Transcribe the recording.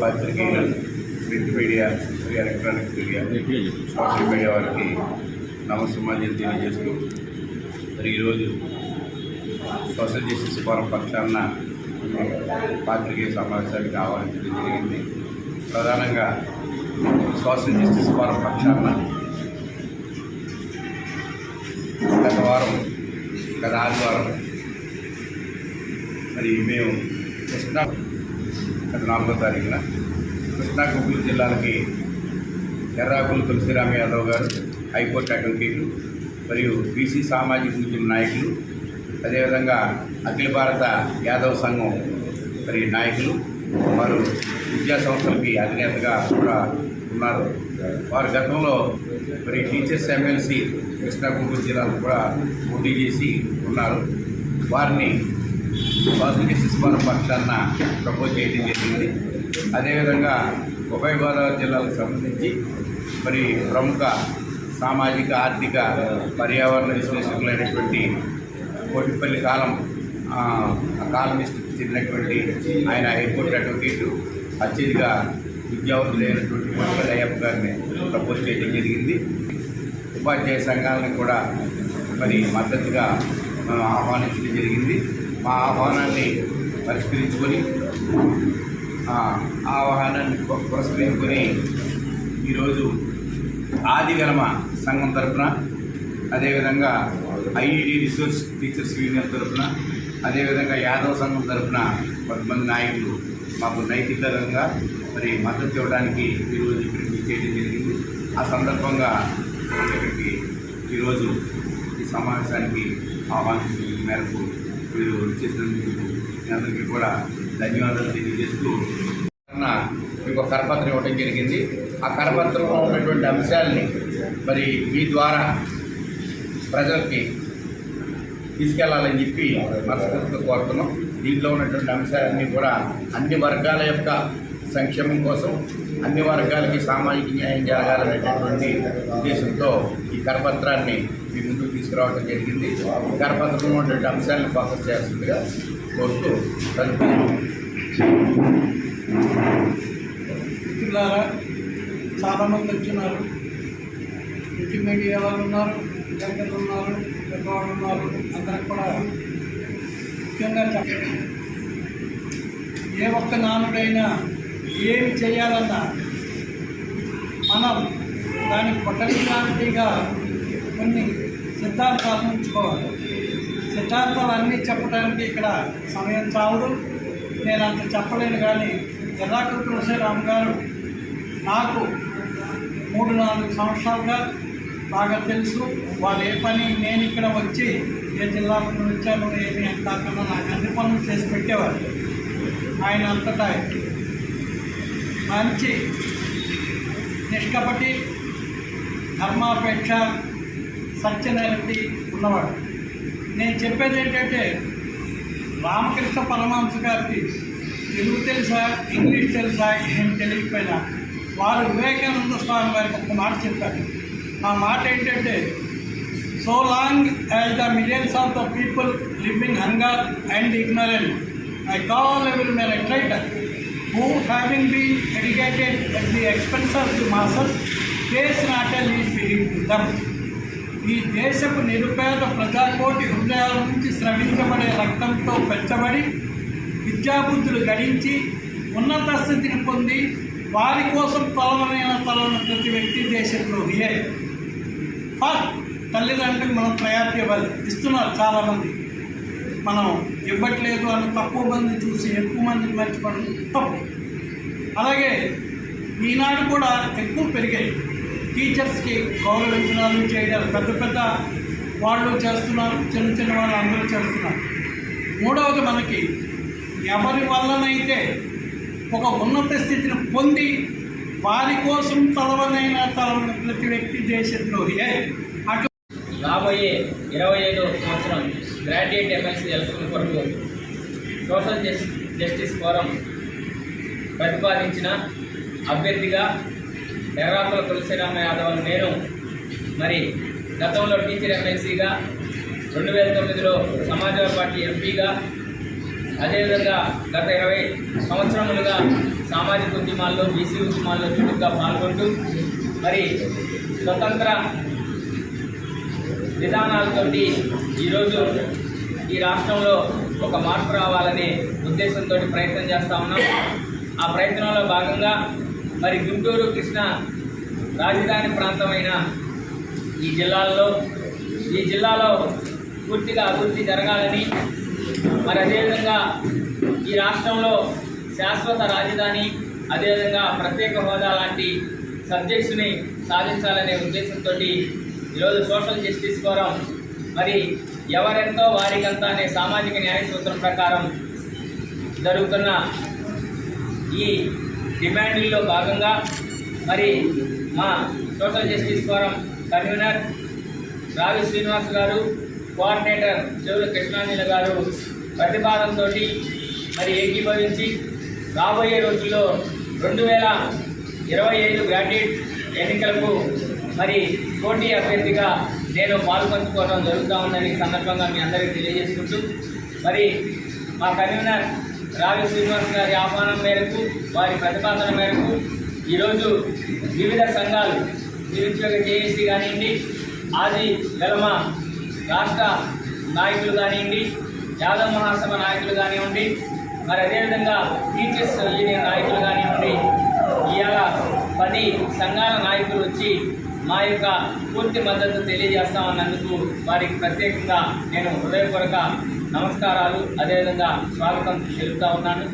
పత్రికలు print media electronic media social media వారికి నమస్సమాజం తెలియజేస్తూ మరి ఈరోజు సోషల్ జస్టిస్ ఫోరం పక్షాన పాత్రికేయ సమావేశానికి ఆహ్వానించడం జరిగింది. ప్రధానంగా సోషల్ జస్టిస్ ఫోరం పక్షాన గత వారం గత ఆదివారం మరి మేము కృష్ణా గత నాలుగో తారీఖున కృష్ణా గుంటూరు జిల్లాలకి ఎర్రాకులు తులసిరామ యాదవ్ గారు హైకోర్టు అడ్వకేట్లు మరియు బీసీ సామాజిక ఉద్యమ నాయకులు అదేవిధంగా అఖిల భారత యాదవ్ సంఘం మరి నాయకులు వారు విద్యా సంస్థలకి అధినేతగా కూడా ఉన్నారు. వారు గతంలో మరి టీచర్స్ ఎమ్మెల్సీ కృష్ణా గుంటూరు జిల్లాలో కూడా పోటీ చేసి ఉన్నారు. వారిని సోషల్ జస్టిస్ పక్షాన ప్రపోజ్ చేయడం జరిగింది. అదేవిధంగా ఉభయ గోదావరి జిల్లాలకు సంబంధించి మరి ప్రముఖ సామాజిక ఆర్థిక పర్యావరణ విశ్లేషకులైనటువంటి కోటిపల్లి కాలం కాలమిస్ట్కి చెందినటువంటి ఆయన హైకోర్టు అడ్వకేటు అత్యధిక విద్యావంతులైనటువంటి కోటిపల్లి అయ్యప్ప గారిని ప్రపోజ్ చేయడం జరిగింది. ఉపాధ్యాయ సంఘాలను కూడా మరి మద్దతుగా ఆహ్వానించడం జరిగింది. మా ఆహ్వానాన్ని పరిష్కరించుకొని ఆ ఆహ్వానాన్ని పురస్కరించుకొని ఈరోజు ఆదిగలమ సంఘం తరఫున అదేవిధంగా ఐఈడి రిసోర్స్ టీచర్స్ యూనియన్ తరఫున అదేవిధంగా యాదవ సంఘం తరఫున కొంతమంది నాయకులు మాకు నైతికంగా మరి మద్దతు ఇవ్వడానికి ఈరోజు ఇక్కడికి చేయడం జరిగింది. ఆ సందర్భంగా ఇక్కడికి ఈరోజు ఈ సమావేశానికి ఆహ్వానించిన మేరకు మీరు చేసినందుకు అందరికీ కూడా ధన్యవాదాలు తెలియజేస్తూ మీకు కరపత్రం ఇవ్వడం జరిగింది. ఆ కరపత్రంలో ఉన్నటువంటి అంశాలని మరి మీ ద్వారా ప్రజలకి తీసుకెళ్ళాలని చెప్పి మనస్ఫూర్తిగా కోరుతున్నాం. దీంట్లో ఉన్నటువంటి అంశాలన్నీ కూడా అన్ని వర్గాల యొక్క సంక్షేమం కోసం అన్ని వర్గాలకి సామాజిక న్యాయం జరగాలనేటటువంటి ఉద్దేశంతో ఈ కరపత్రాన్ని మీ ముందుకు తీసుకురావడం జరిగింది. ఈ కరపత్రంలో ఉన్నటువంటి అంశాలను ఫోకస్ చేస్తుందిగా కోరుతూ మిత్రులారా చాలామంది వచ్చినారు. ఇంటి మీడియా వాళ్ళు ఉన్నారు దగ్గర ఉన్నారు పెద్దవాళ్ళు ఉన్నారు అందరికి కూడా ముఖ్యంగా ఏ ఒక్క నానుడైనా ఏమి చేయాలన్నా మనం దానికి పొటెన్షియాలిటీగా కొన్ని సిద్ధాంతాలు ఉంచుకోవాలి. సిద్ధాంతాలు అన్నీ చెప్పడానికి ఇక్కడ సమయం చావదు నేను అంత చెప్పలేను కానీ ఎర్రాకు తులసిరామ్ గారు నాకు మూడు నాలుగు సంవత్సరాలుగా బాగా తెలుసు. వాళ్ళు ఏ పని నేను ఇక్కడ వచ్చి ఏ జిల్లాకు నుంచి వచ్చాను ఏమి కాకుండా నాకు అన్ని పనులు చేసి పెట్టేవారు. ఆయన అంతటా మంచి నిష్కపటి ధర్మాపేక్ష సత్యనైతి ఉన్నవాడు. నేను చెప్పేది ఏంటంటే రామకృష్ణ పరమహంస గారికి తెలుగు తెలుసా? ఇంగ్లీష్ తెలుసా? ఏం తెలియకపోయినా. వారు వివేకానంద స్వామి వారికి ఒక మాట చెప్పారు. ఆ మాట ఏంటంటే so long as the millions of the people living hunger and ignorant I call every man a who having been educated at the expense of the masses face not a least being to them. ఈ దేశపు నిరుపేద ప్రజాకోటి హృదయాల నుంచి స్రవించబడే రక్తంతో పెంచబడి విద్యాబుద్ధులు గడించి ఉన్నత స్థితిని పొంది వారి కోసం తలవనైన తలన ప్రతి వ్యక్తి దేశద్రోహియే ఫస్ట్ తల్లిదండ్రులకు మనం ప్రయారిటీ ఇవ్వాలి ఇస్తున్నారు చాలామంది మనం ఇవ్వట్లేదు అని తక్కువ మంది చూసి ఎక్కువ మందిని మర్చిపోవడం తప్పు. అలాగే ఈనాడు కూడా ఎక్కువ పెరిగాయి. టీచర్స్కి గౌరవించడాలు చేయడం పెద్ద పెద్ద వాళ్ళు చేస్తున్నారు చిన్న చిన్న వాళ్ళు అందరూ చేస్తున్నారు. మూడవది మనకి ఎవరి వల్లనైతే ఒక ఉన్నత స్థితిని పొంది వారి కోసం తలవనైనా తలవని ప్రతి వ్యక్తి దేశద్రోహియే. రాబోయే ఇరవై ఐదో సంవత్సరం గ్రాడ్యుయేట్ ఎమ్మెల్సీ ఎలక్షన్ కొరకు సోషల్ జస్ జస్టిస్ ఫోరం ప్రతిపాదించిన అభ్యర్థిగా ఎర్రాకుల తులసిరామ యాదవ్ నేను మరి గతంలో టీచర్ ఎమ్మెల్సీగా రెండు వేల తొమ్మిదిలో సమాజ్వాదీ పార్టీ ఎంపీగా అదేవిధంగా గత ఇరవై సంవత్సరములుగా సామాజిక ఉద్యమాల్లో బీసీ ఉద్యమాల్లో చురుగ్గా పాల్గొంటూ మరి స్వతంత్ర విధానాలతోటి ఈరోజు ఈ రాష్ట్రంలో ఒక మార్పు రావాలనే ఉద్దేశంతో ప్రయత్నం చేస్తూ ఉన్నాం. ఆ ప్రయత్నంలో భాగంగా మరి గుంటూరు కృష్ణ రాజధాని ప్రాంతమైన ఈ జిల్లాల్లో ఈ జిల్లాలో పూర్తిగా అభివృద్ధి జరగాలని మరి అదేవిధంగా ఈ రాష్ట్రంలో శాశ్వత రాజధాని అదేవిధంగా ప్రత్యేక హోదా లాంటి సబ్జెక్ట్స్ని సాధించాలనే ఉద్దేశంతో ఈరోజు సోషల్ జస్టిస్ ఫోరం. మరి ఎవరెంతో వారికంతా అనే సామాజిక న్యాయ సూత్రం ప్రకారం జరుగుతున్న ఈ డిమాండ్లో భాగంగా మరి మా సోషల్ జస్టిస్ ఫోరం కన్వీనర్ రావి శ్రీనివాస్ గారు కోఆర్డినేటర్ చెవుల కృష్ణానీల గారు ప్రతిపాదనతో మరి ఏకీభవించి రాబోయే రోజుల్లో రెండు వేల ఇరవై ఐదు గ్రాడ్యుయేట్ ఎన్నికలకు మరి పోటీ అభ్యర్థిగా నేను పాల్పంచుకోవడం జరుగుతూ ఉందని సందర్భంగా మీ అందరికీ తెలియజేసుకుంటూ మరి మా కన్వీనర్ రావి శ్రీనివాస్ గారి ఆహ్వానం మేరకు వారి ప్రతిపాదన మేరకు ఈరోజు వివిధ సంఘాలు నిరుద్యోగ జేఏసీ కానివ్వండి ఆది గలమ రాష్ట్ర నాయకులు కానివ్వండి యాదవ్ మహాసభ నాయకులు కానివ్వండి మరి అదేవిధంగా టీచర్స్ యూనియన్ నాయకులు కానివ్వండి ఇవాళ పది సంఘాల నాయకులు వచ్చి మా యొక్క పూర్తి మద్దతు తెలియజేస్తామన్నందుకు వారికి ప్రత్యేకంగా నేను హృదయపూర్వక నమస్కారాలు అదేవిధంగా స్వాగతం తెలుపుతా ఉన్నాను.